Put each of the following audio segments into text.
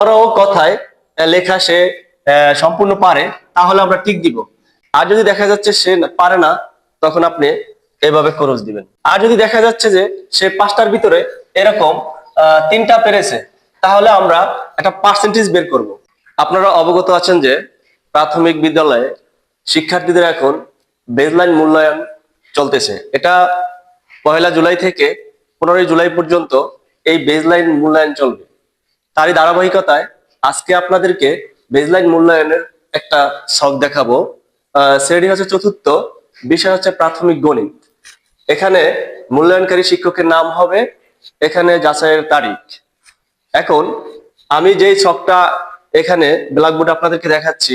বড় কথায় লেখা সে সম্পূর্ণ পারে, তাহলে আমরা টিক দিব। আর যদি দেখা যাচ্ছে সে পারে না, তখন আপনি এভাবে খরচ দিবেন। আর যদি দেখা যাচ্ছে যে সে পাঁচটার ভিতরে এরকম তিনটা পেরেছে, তাহলে আমরা একটা পার্সেন্টেজ বের করব। আপনারা অবগত আছেন যে প্রাথমিক বিদ্যালয়ে শিক্ষার্থীদের এখন বেজলাইন মূল্যায়ন চলতেছে। এটা পয়লা জুলাই থেকে পনেরোই জুলাই পর্যন্ত এই বেজলাইন মূল্যায়ন চলবে। তারই ধারাবাহিকতায় আজকে আপনাদেরকে বেজলাইন মূল্যায়নের একটা শখ দেখাবো। শ্রেণি হচ্ছে চতুর্থ, বিষয় হচ্ছে প্রাথমিক গণিত। এখানে মূল্যায়নকারী শিক্ষকের নাম হবে, এখানে যাচাইয়ের তারিখ। এখন আমি যেই শখটা এখানে ব্ল্যাকবোর্ড আপনাদেরকে দেখাচ্ছি,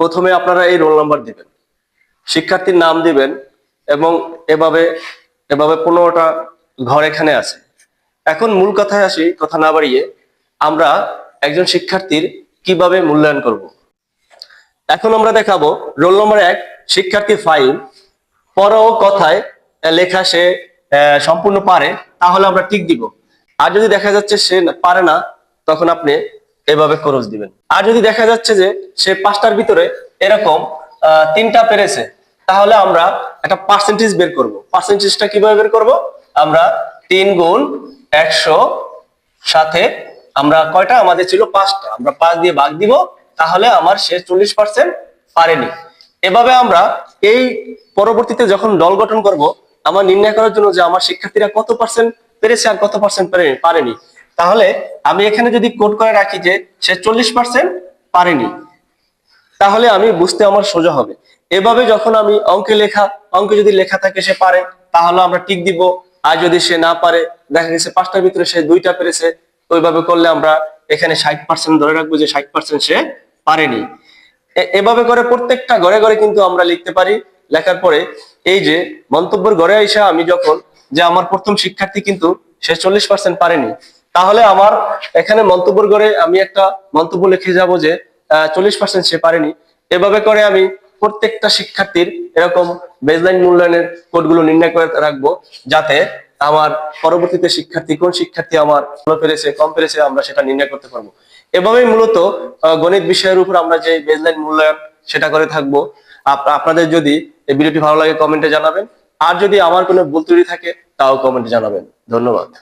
প্রথমে আপনারা এই রোল নাম্বার দিবেন। শিক্ষার্থীর নাম দিবেন এবং এভাবে এভাবে পনেরোটা ঘর এখানে আছে। এখন মূল কথায় আসি, কথা না বাড়িয়ে আমরা একজন শিক্ষার্থীর কীভাবে মূল্যায়ন করব। এখন আমরা দেখাবো রোল নম্বর এক শিক্ষার্থী ফাইভ পরও কথায় আহ, লেখা সে সম্পূর্ণ পারে তাহলে আমরা টিক দিব। আর যদি দেখা যাচ্ছে সে পারে না তখন আপনি এভাবে খরচ দিবেন। আর যদি দেখা যাচ্ছে যে সে পাঁচটার ভিতরে এরকম তিনটা পেরেছে তাহলে আমরা একটা পার্সেন্টেজ বের করব। পার্সেন্টেজটা কীভাবে বের করব? আমরা তিন গুণ একশো সাথে আমরা কয়টা? আমাদের ছিল পাঁচটা। আমরা পাঁচ দিয়ে ভাগ দিব, তাহলে আমার সে চল্লিশ পার্সেন্ট পারেনি। এভাবে আমরা এই পরবর্তীতে যখন দল গঠন করব, আমার নির্ণয় করার জন্য যে আমার শিক্ষার্থীরা কত পার্সেন্ট পেরেছে আর কত পার্সেন্ট পারেনি তাহলে আমি এখানে যদি কোড করে রাখি যে সে চল্লিশ পার্সেন্ট পারেনি, তাহলে আমি বুঝতে আমার সোজা হবে। এভাবে যখন আমি অঙ্কে লেখা, অঙ্কে যদি লেখা থাকে সে পারে, তাহলে আমরা টিক দিব। আর যদি সে না পারে, দেখা গেছে পাঁচটার ভিতরে সে দুইটা পেরেছে ওইভাবে করলে আমরা এখানে ষাট পার্সেন্ট ধরে রাখব যে ষাট পার্সেন্ট সে পারেনি। এভাবে করে প্রত্যেকটা ঘরে ঘরে কিন্তু আমরা লিখতে পারি। লেখার পরে এই যে মন্তব্যের ঘরে আইসা আমি যখন যে আমার প্রথম শিক্ষার্থী কিন্তু সে চল্লিশ পার্সেন্ট পারেনি, তাহলে আমার এখানে মন্তব্যের ঘরে আমি একটা মন্তব্য লিখে যাব যে চল্লিশ পার্সেন্ট সে পারেনি। এভাবে করে আমি প্রত্যেকটা শিক্ষার্থীর এরকম বেজলাইন মূল্যায়নের কোডগুলো নির্ণয় করে রাখব যাতে আমার পরবর্তীতে শিক্ষার্থী, কোন শিক্ষার্থী আমার ভালো পেরেছে, কম পেরেছে, আমরা সেটা নির্ণয় করতে পারব। এভাবেই মূলত গণিত বিষয়ের উপর আমরা যে বেজলাইন মূল্যায়ন, সেটা করে থাকব। আপ- আপনাদের যদি এই ভিডিওটি ভালো লাগে কমেন্টে জানাবেন। আর যদি আমার কোনো ভুল ত্রুটি থাকে, তাও কমেন্টে জানাবেন। ধন্যবাদ।